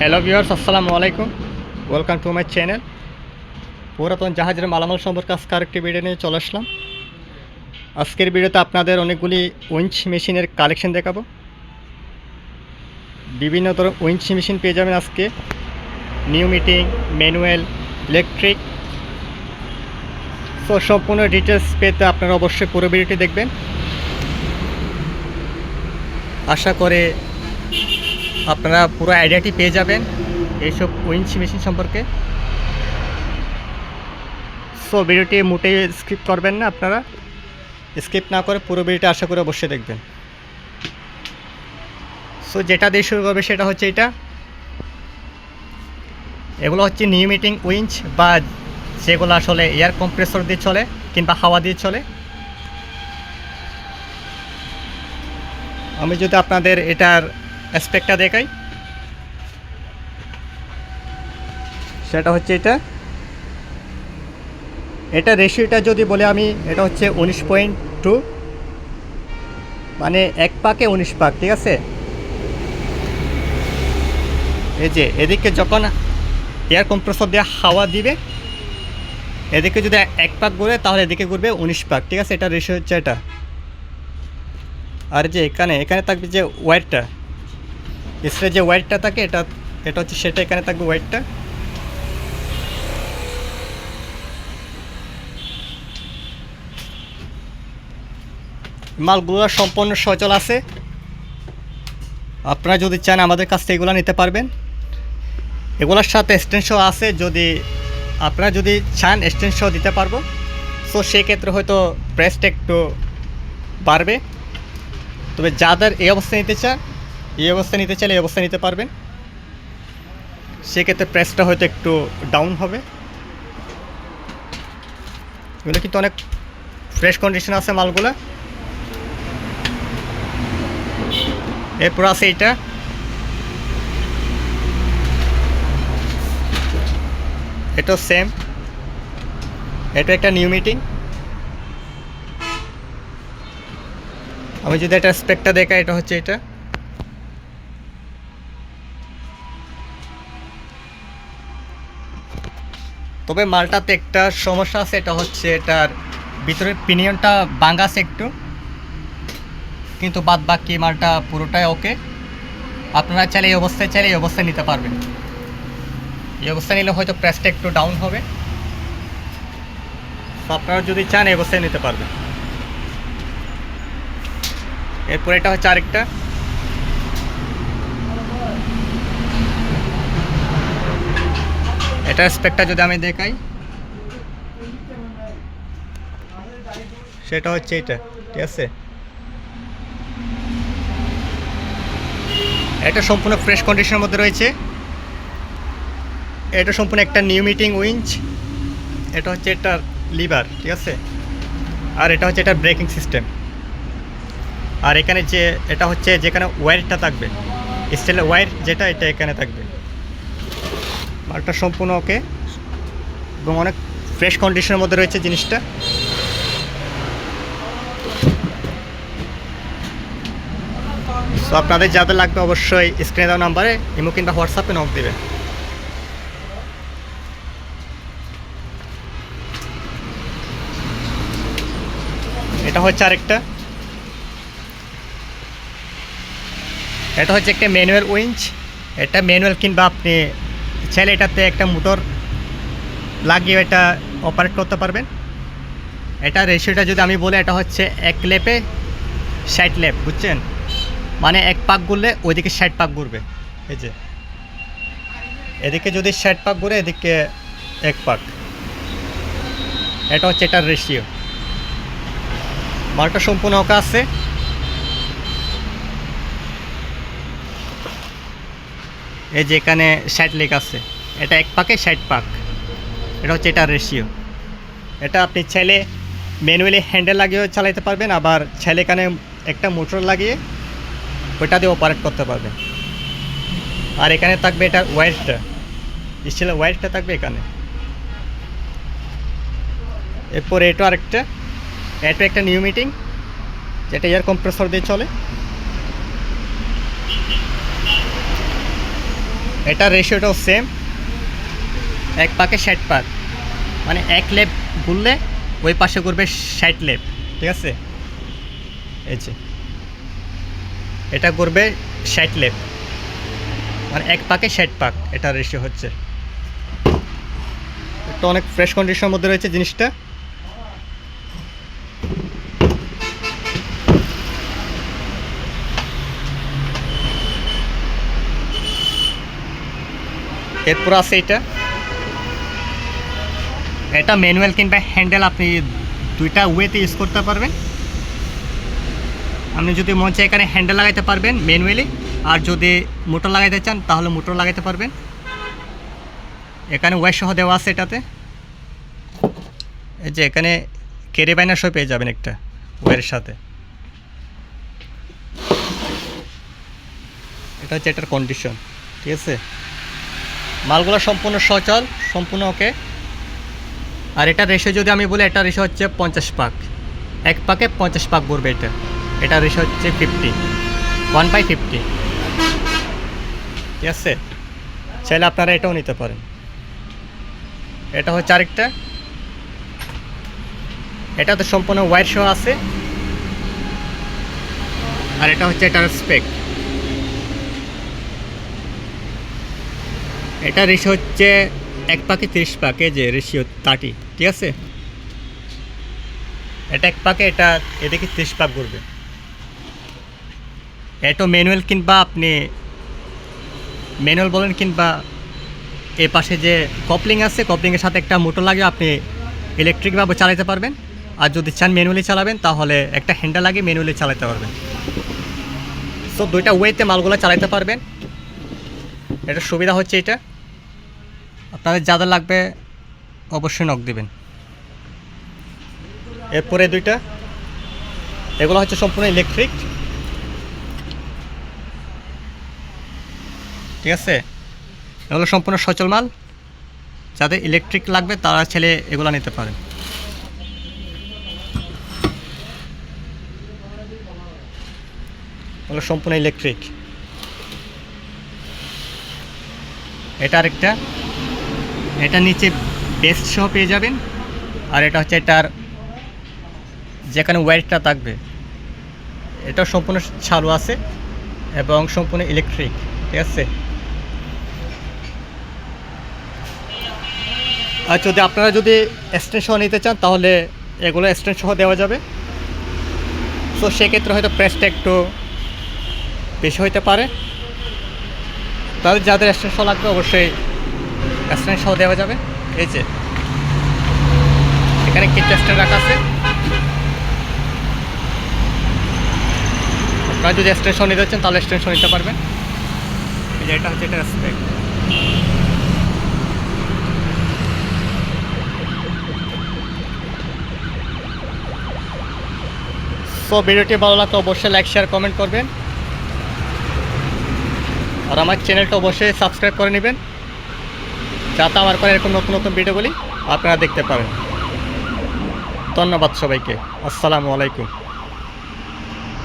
Hello viewers আসসালামু আলাইকুম। Welcome to my channel পুরাতন জাহাজের মালামাল সম্পর্কে আজকে আরেকটি ভিডিও নিয়ে চলে আসলাম। আজকের ভিডিওতে আপনাদের অনেকগুলি উইঞ্চ মেশিনের কালেকশন দেখাবো। বিভিন্ন ধরনের উইঞ্চ মেশিন পেয়ে যাবেন আজকে। New meeting manual electric so সম্পূর্ণ ডিটেলস পেতে আপনারা অবশ্যই পুরো ভিডিওটি দেখবেন। আশা করে আপনারা পুরো আইডিয়াটি পেয়ে যাবেন এইসব উইঞ্চ মেশিন সম্পর্কে। সো ভিডিওটি মোটেই স্কিপ করবেন না আপনারা। স্কিপ না করে পুরো ভিডিওটি আশা করে অবশ্যই দেখবেন। সো যেটা দিয়ে শুরু করবে সেটা হচ্ছে এটা। এগুলো হচ্ছে নিউ মিটিং উইঞ্চ বা যেগুলো আসলে এয়ার কম্প্রেসর দিয়ে চলে কিংবা হাওয়া দিয়ে চলে। আমি যদি আপনাদের এটার অ্যাসপেক্টটা দেখাই। সেটা হচ্ছে এটা। এটা রেশিওটা যদি বলে আমি, এটা হচ্ছে উনিশ পয়েন্ট টু মানে এক পাকে উনিশ পাক, ঠিক আছে? এই যে, এদিকে যখন এয়ার কম্প্রেসর দিয়ে হাওয়া দিবে, এদিকে যদি এক পাক ঘুরে, তাহলে এদিকে ঘুরবে উনিশ পাক, ঠিক আছে? এটা রেশিও হচ্ছে এটা। আর যে এখানে এখানে থাকবে যে ওয়ারটা এসরে যে ওয়ারটা থাকে, এটা এটা হচ্ছে সেটা, এখানে থাকবে ওয়ারটা মালগুলো সম্পূর্ণ সচল আছে। আপনারা যদি চান আমাদের কাছ থেকে এগুলো নিতে পারবেন। এগুলোর সাথে এক্সটেনশন আছে, যদি আপনারা যদি চান এক্সটেনশন দিতে পারব। সো সেক্ষেত্রে হয়তো প্রাইসটা একটু বাড়বে। তবে যাদের এই অবস্থা নিতে চান এই অবস্থা নিতে চাইলে এই অবস্থা নিতে পারবেন। সেক্ষেত্রে প্রাইসটা হয়তো একটু ডাউন হবে। এগুলো কিন্তু অনেক ফ্রেশ কন্ডিশন আছে মালগুলো। এরপর আছে এইটা। এটাও সেম এটা একটা নিউ মিটিং আমি যদি এটা স্পেকটা দেখাই, এটা হচ্ছে এটা তবে মালটাতে একটা সমস্যা আছে, এটা হচ্ছে এটার ভিতরের পিনিয়নটা বাঙ্গাছে একটু। কিন্তু বাদ বাকি মালটা পুরোটাই ওকে আপনারা চাইলে এই অবস্থায়, চাইলে এই অবস্থায় নিতে পারবেন। এই অবস্থায় নিলে হয়তো প্রাইসটা একটু ডাউন হবে। আপনারা যদি চান, এই অবস্থায় নিতে পারবেন। এরপরে এটা হচ্ছে আরেকটা। এটা স্পেকটা যদি আমি দেখাই। সেটা হচ্ছে এটা ঠিক আছে? এটা সম্পূর্ণ ফ্রেশ কন্ডিশনের মধ্যে রয়েছে। এটা সম্পূর্ণ একটা নিউ মিটিং উইঞ্চ এটা হচ্ছে এটা লিভার ঠিক আছে? আর এটা হচ্ছে এটা ব্রেকিং সিস্টেম আর এখানে যে এটা হচ্ছে যেখানে ওয়্যারটা থাকবে। স্টিলের ওয়্যার যেটা এটা এখানে থাকবে। মালটা সম্পূর্ণ ওকে। এবং অনেক ফ্রেশ কন্ডিশনের মধ্যে রয়েছে জিনিসটা। সো আপনাদের যাদের লাগবে অবশ্যই স্ক্রিনে দেওয়া নাম্বারে ইমো কিংবা হোয়াটসঅ্যাপে নক দেবে এটা হচ্ছে আরেকটা। এটা হচ্ছে একটা ম্যানুয়াল উইঞ্চ এটা ম্যানুয়াল কিংবা আপনি চাইলে এটাতে একটা মোটর লাগিয়ে এটা অপারেট করতে পারবেন। এটা রেশিওটা যদি আমি বলি, এটা হচ্ছে এক লেপে ষাট লেপ, বুঝছেন? মানে এক পাক ঘুরলে ওইদিকে ষাট পাক ঘুরবে, এই যে। এদিকে যদি ষাট পাক ঘুরে, এদিকে এক পাক। এটা হচ্ছে এটার রেশিও মালটা সম্পূর্ণ ওকে আছে। এই যে এখানে ষাট লেগ আছে, এটা এক পাকে ষাট পাক এটা হচ্ছে এটা রেশিও এটা আপনি চাইলে ম্যানুয়ালি হ্যান্ডেল লাগিয়েও চালাতে পারবেন, আবার চাইলে এখানে একটা মোটর লাগিয়ে ওইটা দিয়ে অপারেট করতে পারবেন। আর এখানে থাকবে এটা ওয়ারটা স্টিলের ওয়ারটা থাকবে এখানে। এরপর এটা আরেকটা। এটা একটা নিউ মিটিং যেটা এয়ার কম্প্রেসর দিয়ে চলে। এটা রেশিওটাও সেম এক পাকে ষাট পাক। মানে এক লেপ ঘুরলে ওই পাশে ঘুরবে ষাট লেপ, ঠিক আছে? এই যে। এটা করবে ষাট লেপ। মানে এক পাকে ষাট পাক এটা রেশিও হচ্ছে। এটা অনেক ফ্রেশ কন্ডিশনের মধ্যে রয়েছে জিনিসটা। এরপর আছে এটা। এটা ম্যানুয়াল কিংবা হ্যান্ডেল আপনি দুইটা ওয়েতে ইউজ করতে পারবেন। আপনি যদি মন চায় এখানে হ্যান্ডেল লাগাইতে পারবেন ম্যানুয়ালি আর যদি মোটর লাগাইতে চান, তাহলে মোটর লাগাইতে পারবেন। এখানে ওয়ার সহ দেওয়া আছে এটাতে। এই যে এখানে কেরে বাইনার সহ পেয়ে যাবেন একটা ওয়ের সাথে। এটা হচ্ছে এটার কন্ডিশন ঠিক আছে? মালগুলো সম্পূর্ণ সচল, সম্পূর্ণ ওকে। আর এটা রেশো যদি আমি বলি, এটা রেশো হচ্ছে পঞ্চাশ পাক। এক পাকে পঞ্চাশ পাক পড়বে এটা। এটা রেশো হচ্ছে ফিফটি ওয়ান বাই ফিফটি ঠিক আছে? চাইলে আপনারা এটাও নিতে পারেন। এটা হচ্ছে আরেকটা। এটা তো সম্পূর্ণ ওয়াইট শো আছে। আর এটা হচ্ছে এটার স্পেক এটা রেশিও হচ্ছে এক পাকে তিরিশ পাকে যে রেশিও তাটি ঠিক আছে? এটা এক পাকে, এটা এদিকে তিরিশ পাক ঘুরবে। এটা ম্যানুয়াল কিংবা আপনি ম্যানুয়াল বলেন কিংবা এ পাশে যে কপলিং আছে কপলিংয়ের সাথে একটা মোটর লাগে, আপনি ইলেকট্রিকভাবে চালাতে পারবেন। আর যদি চান ম্যানুয়ালি চালাবেন, তাহলে একটা হ্যান্ডেল লাগিয়ে ম্যানুয়ালি চালাতে পারবেন। সো দুইটা ওয়েতে মালগুলো চালাতে পারবেন। এটা সুবিধা হচ্ছে এটা। আপনাদের যাদের লাগবে অবশ্যই নক দেবেন। এরপরে দুইটা। এগুলো হচ্ছে সম্পূর্ণ ইলেকট্রিক ঠিক আছে? এগুলো সম্পূর্ণ সচল মাল। যাদের ইলেকট্রিক লাগবে, তারা ছেলে এগুলো নিতে পারেন। এগুলো সম্পূর্ণ ইলেকট্রিক এটা আরেকটা। এটা নিচে বেস্ট সহ পেয়ে যাবেন। আর এটা হচ্ছে এটার যেখানে ওয়ারটা থাকবে। এটা সম্পূর্ণ চালু আছে এবং সম্পূর্ণ ইলেকট্রিক ঠিক আছে? আর যদি আপনারা যদি এক্সটেন্ড সহ নিতে চান, তাহলে এগুলো এক্সটেন্ড সহ দেওয়া যাবে। সো সেক্ষেত্রে হয়তো প্রেসটা একটু বেশি হইতে পারে। তাদের যাদের এক্সটেন্ড সহ লাগবে, অবশ্যই এক্সটেন্ড সহ দেওয়া যাবে। এই যে, এখানে কিট স্ট্যান্ড রাখা আছে। আপনারা যদি এক্সটেনশন নিতে চান, তাহলে এক্সটেনশন নিতে পারবেন। এই যে, এটা হচ্ছে এটা রেসপেক্ট সো ভিডিওটি ভালো লাগলে অবশ্যই লাইক শেয়ার কমেন্ট করবেন। আর আমার চ্যানেলটা অবশ্যই সাবস্ক্রাইব করে নেবেন। যাতে আমার করে এরকম নতুন নতুন ভিডিওগুলি আপনারা দেখতে পারেন। ধন্যবাদ সবাইকে। আসসালামু আলাইকুম।